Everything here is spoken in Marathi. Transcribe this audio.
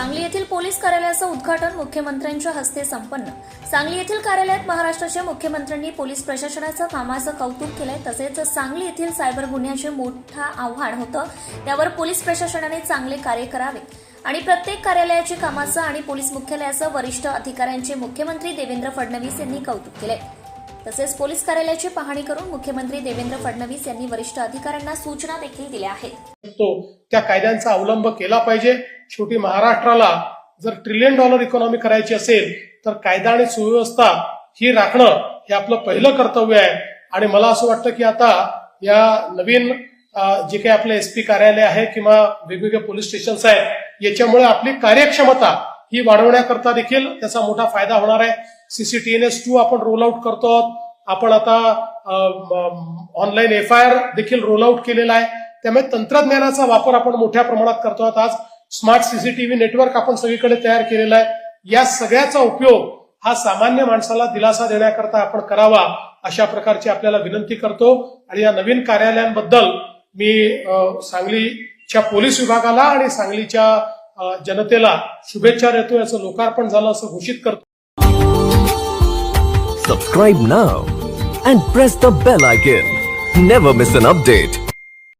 सांगली येथील पोलीस कार्यालयाचं उद्घाटन मुख्यमंत्र्यांच्या हस्ते संपन्न. सांगली येथील कार्यालयात महाराष्ट्राच्या मुख्यमंत्र्यांनी पोलीस प्रशासनाचं कामाचं कौतुक केलंय. तसेच सांगली येथील सायबर गुन्ह्याचे मोठं आव्हान होतं. त्यावर पोलीस प्रशासनाने चांगले कार्य करावे. आणि प्रत्येक कार्यालयाची कामाचं आणि पोलीस मुख्यालयाचं वरिष्ठ अधिकाऱ्यांचे मुख्यमंत्री देवेंद्र फडणवीस यांनी कौतुक केले तसेच पोलीस कार्यालयाची पाहणी करून मुख्यमंत्री देवेंद्र फडणवीस यांनी वरिष्ठ अधिकाऱ्यांना सूचना देखील दिल्या आहेत. त्या कायद्यांचा अवलंब केला पाहिजे. शेवटी महाराष्ट्राला जर ट्रिलियन डॉलर इकॉनॉमी करायची असेल तर कायदा आणि सुव्यवस्था ही राखणं हे आपलं पहिलं कर्तव्य आहे. आणि मला असं वाटतं की आता या नवीन जे काही आपलं एसपी कार्यालय आहे किंवा वेगवेगळे पोलीस स्टेशन्स आहेत याच्यामुळे आपली कार्यक्षमता ही वाढवण्याकरता देखील त्याचा मोठा फायदा होणार आहे. सीसीटीएनएस टू आपण रोल आउट करतो. आहोत. आपण आता ऑनलाईन एफ आय आर देखील रोल आउट केलेला आहे. त्यामुळे तंत्रज्ञानाचा वापर आपण मोठ्या प्रमाणात करतो. आहोत आज स्मार्ट सीसीटीव्ही नेटवर्क आपण सगळीकडे तयार केलेला आहे. या सगळ्याचा उपयोग हा सामान्य माणसाला दिलासा देण्याकरता आपण करावा अशा प्रकारची आपल्याला विनंती करतो. आणि या नवीन कार्यालयांबद्दल मी सांगलीच्या पोलीस विभागाला आणि सांगलीच्या जनतेला शुभेच्छा देतो. याचं लोकार्पण झालं असं घोषित करतो. Subscribe now and press the bell icon never miss an update